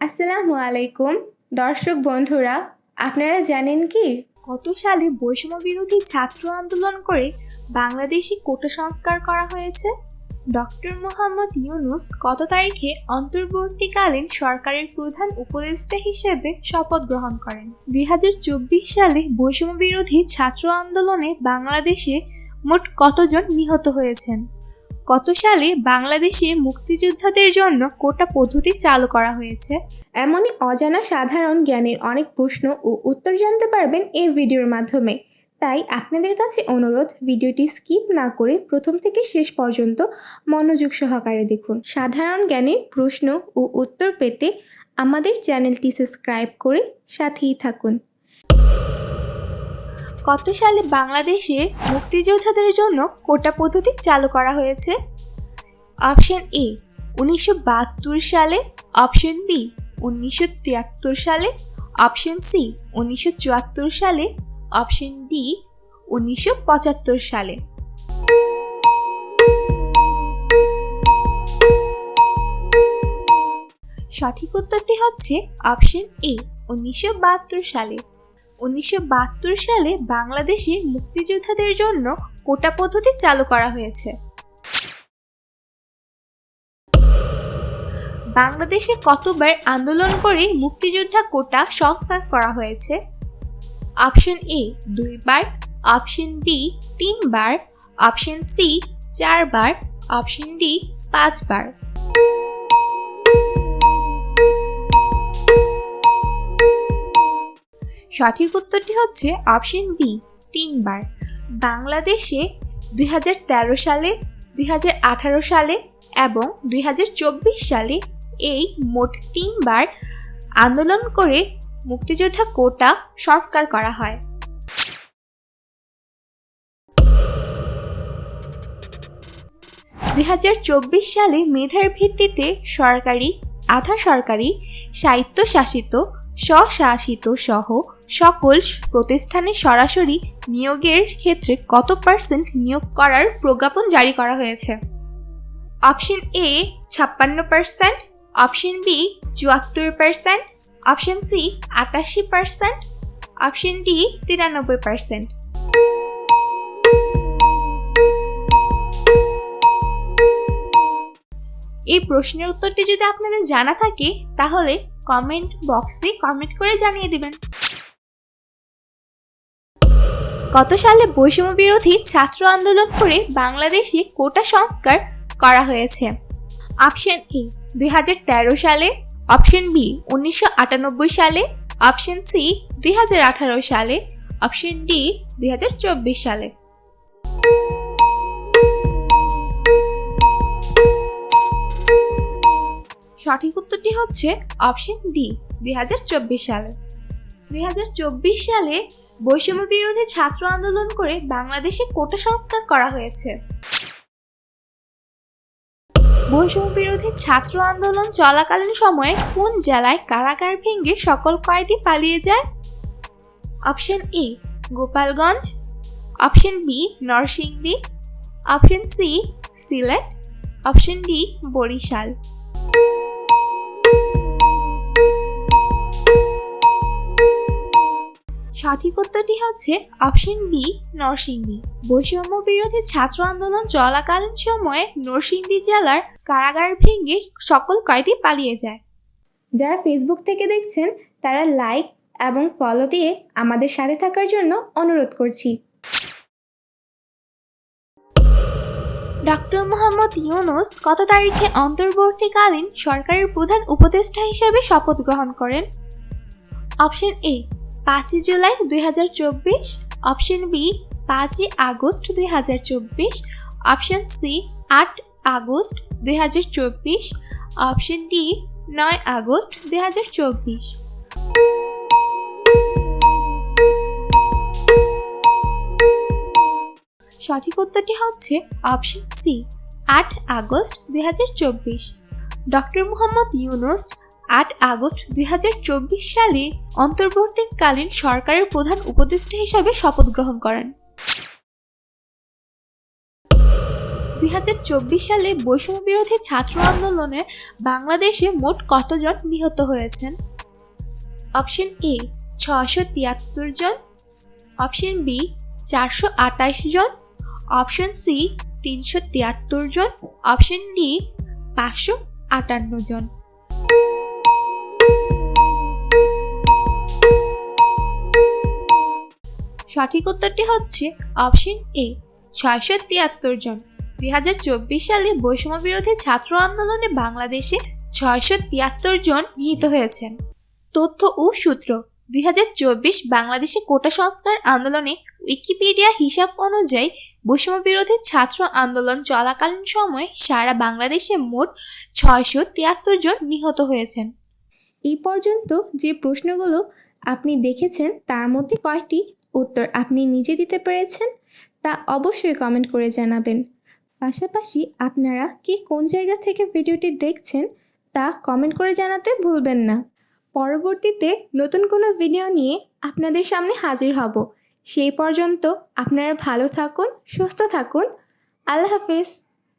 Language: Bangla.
আসসালামু আলাইকুম। দর্শক বন্ধুরা, আপনারা জানেন কি? কত সালে বৈষম্য বিরোধী ছাত্র আন্দোলন করে বাংলাদেশি কোটা সংস্কার করা হয়েছে। ডক্টর মোহাম্মদ ইউনুস কত তারিখে অন্তর্বর্তীকালীন সরকারের প্রধান উপদেষ্টা হিসেবে শপথ গ্রহণ করেন। দুই হাজার চব্বিশ সালে বৈষম্য বিরোধী ছাত্র আন্দোলনে বাংলাদেশে মোট কতজন নিহত হয়েছেন? কত সালে বাংলাদেশে মুক্তিযোদ্ধাদের জন্য কোটা পদ্ধতি চালু করা হয়েছে? এমনই অজানা সাধারণ জ্ঞানের অনেক প্রশ্ন ও উত্তর জানতে পারবেন এই ভিডিওর মাধ্যমে। তাই আপনাদের কাছে অনুরোধ, ভিডিওটি স্কিপ না করে প্রথম থেকে শেষ পর্যন্ত মনোযোগ সহকারে দেখুন। সাধারণ জ্ঞানের প্রশ্ন ও উত্তর পেতে আমাদের চ্যানেলটি সাবস্ক্রাইব করে সাথেই থাকুন। কত সালে বাংলাদেশে মুক্তিযোদ্ধাদের জন্য কোটা পদ্ধতি চালু করা হয়েছে? অপশন এ, উনিশশো বাহাত্তর সালে। অপশন বি, উনিশশো তিয়াত্তর সালে। অপশন সি, উনিশশো চুয়াত্তর সালে। অপশন ডি, উনিশশো পঁচাত্তর সালে। সঠিক উত্তরটি হচ্ছে অপশন এ, উনিশশো বাহাত্তর সালে। উনিশশো বাহাত্তর সালে বাংলাদেশে মুক্তিযোদ্ধাদের জন্য কোটা পদ্ধতি চালু করা হয়েছে। বাংলাদেশে কতবার আন্দোলন করে মুক্তিযোদ্ধা কোটা সংস্কার করা হয়েছে? অপশন এ, দুইবার। অপশন বি, তিনবার। অপশন সি, চারবার। অপশন ডি, পাঁচবার। সঠিক উত্তরটি হচ্ছে অপশন বি, তিনবার। বাংলাদেশে দুই হাজার তেরো সালে, দুই হাজার আঠারো সালে এবং দুই হাজার চব্বিশ সালে এই মোট তিনবার আন্দোলন করে মুক্তিযোদ্ধা কোটা সংস্কার করা হয়। দুই হাজার চব্বিশ সালে মেধার ভিত্তিতে সরকারি, আধা সরকারি স্বায়ত্তশাসিত স্বশাসিত সহ সকল প্রতিষ্ঠানে সরাসরি নিয়োগের ক্ষেত্রে কত পার্সেন্ট নিয়োগ করার প্রজ্ঞাপন জারি করা হয়েছে? অপশন এ ছাপ্পান্ন পার্সেন্ট অপশন বি চুয়াত্তর পার্সেন্ট অপশন সি আটাশি পার্সেন্ট অপশন ডি তিরানব্বই পার্সেন্ট এই প্রশ্নের উত্তরটি যদি আপনাদের জানা থাকে, তাহলে কমেন্ট বক্সে কমেন্ট করে জানিয়ে দিবেন। কত সালে বৈষম্য বিরোধী ছাত্র আন্দোলন করে বাংলাদেশে কোটা সংস্কার করা হয়েছে। অপশন এ, দুই হাজার তেরো সালে। অপশন বি, উনিশশো আটানব্বই সালে। অপশন সি, দুই হাজার আঠারো সালে। অপশন ডি, দুই হাজার চব্বিশ সালে। সঠিক উত্তরটি হচ্ছে অপশন ডি, দুই হাজার চব্বিশ সালে। দুই হাজার চব্বিশ সালে বৈষম্য বিরোধী ছাত্র আন্দোলন করে বাংলাদেশে কোটা সংস্কার করা হয়েছে। বৈষম্য বিরোধী ছাত্র আন্দোলন চলাকালীন সময়ে কোন জেলায় কারাগার ভেঙে সকল কয়েদি পালিয়ে যায়? Option E Gopalganj. Option B Narsingdi. Option C Sylhet. Option D Barisal. সঠিক উত্তরটি হচ্ছে অপশন বি নরসিংদী। বৈষম্য বিরোধী ছাত্র আন্দোলন চলাকালীন সময়ে নরসিংদী জেলার কারাগার ভেঙে সকল কয়েদি পালিয়ে যায়। যারা ফেসবুক থেকে দেখছেন, তারা লাইক এবং ফলো দিয়ে আমাদের সাথে থাকার জন্য অনুরোধ করছি। ডক্টর মোহাম্মদ ইউনুস কত তারিখে অন্তর্বর্তীকালীন সরকারের প্রধান উপদেষ্টা হিসেবে শপথ গ্রহণ করেন? অপশন এ পাঁচই জুলাই দু হাজার চব্বিশ, অপশন বি, পাঁচই আগস্ট দুই হাজার চব্বিশ, অপশন সি, আট আগস্ট দুই হাজার চব্বিশ, অপশন ডি, নয় আগস্ট দুই হাজার চব্বিশ। সঠিক উত্তরটি হচ্ছে অপশন সি, আট আগস্ট দুই হাজার চব্বিশ। ডক্টর মোহাম্মদ ইউনুস আট আগস্ট দুই হাজার চব্বিশ সালে অন্তর্বর্তীকালীন সরকারের প্রধান উপদেষ্টা হিসাবে শপথ গ্রহণ করেন। দুই হাজার চব্বিশ সালে বৈষম্য বিরোধী ছাত্র আন্দোলনে বাংলাদেশে মোট কতজন নিহত হয়েছেন? অপশন এ ছশো তিয়াত্তর জন। অপশন বি, চারশো আটাইশ জন। অপশন সি, তিনশো তিয়াত্তর জন। অপশন ডি, পাঁচশো আটান্ন জন। সঠিক উত্তরটি হচ্ছে অপশন এ, ছয়শো তিয়াত্তর জন। দুই হাজার চব্বিশ সালে বৈষম্য বিরোধী ছাত্র আন্দোলনে বাংলাদেশে ছয়শো তিয়াত্তর জন নিহত হয়েছেন। তথ্য ও সূত্র, দুই হাজার চব্বিশ বাংলাদেশে কোটা সংস্কার আন্দোলনে উইকিপিডিয়া হিসাব অনুযায়ী বৈষম্য বিরোধী ছাত্র আন্দোলন চলাকালীন সময়ে সারা বাংলাদেশে মোট ছয়শো তিয়াত্তর জন নিহত হয়েছেন। এই পর্যন্ত যে প্রশ্নগুলো আপনি দেখেছেন, তার মধ্যে কয়টি উত্তর আপনি নিজে দিতে পেরেছেন তা অবশ্যই কমেন্ট করে জানাবেন। পাশাপাশি আপনারা কি কোন জায়গা থেকে ভিডিওটি দেখছেন তা কমেন্ট করে জানাতে ভুলবেন না। পরবর্তীতে নতুন কোনো ভিডিও নিয়ে আপনাদের সামনে হাজির হব। সেই পর্যন্ত আপনারা ভালো থাকুন, সুস্থ থাকুন। আল্লাহ হাফিজ।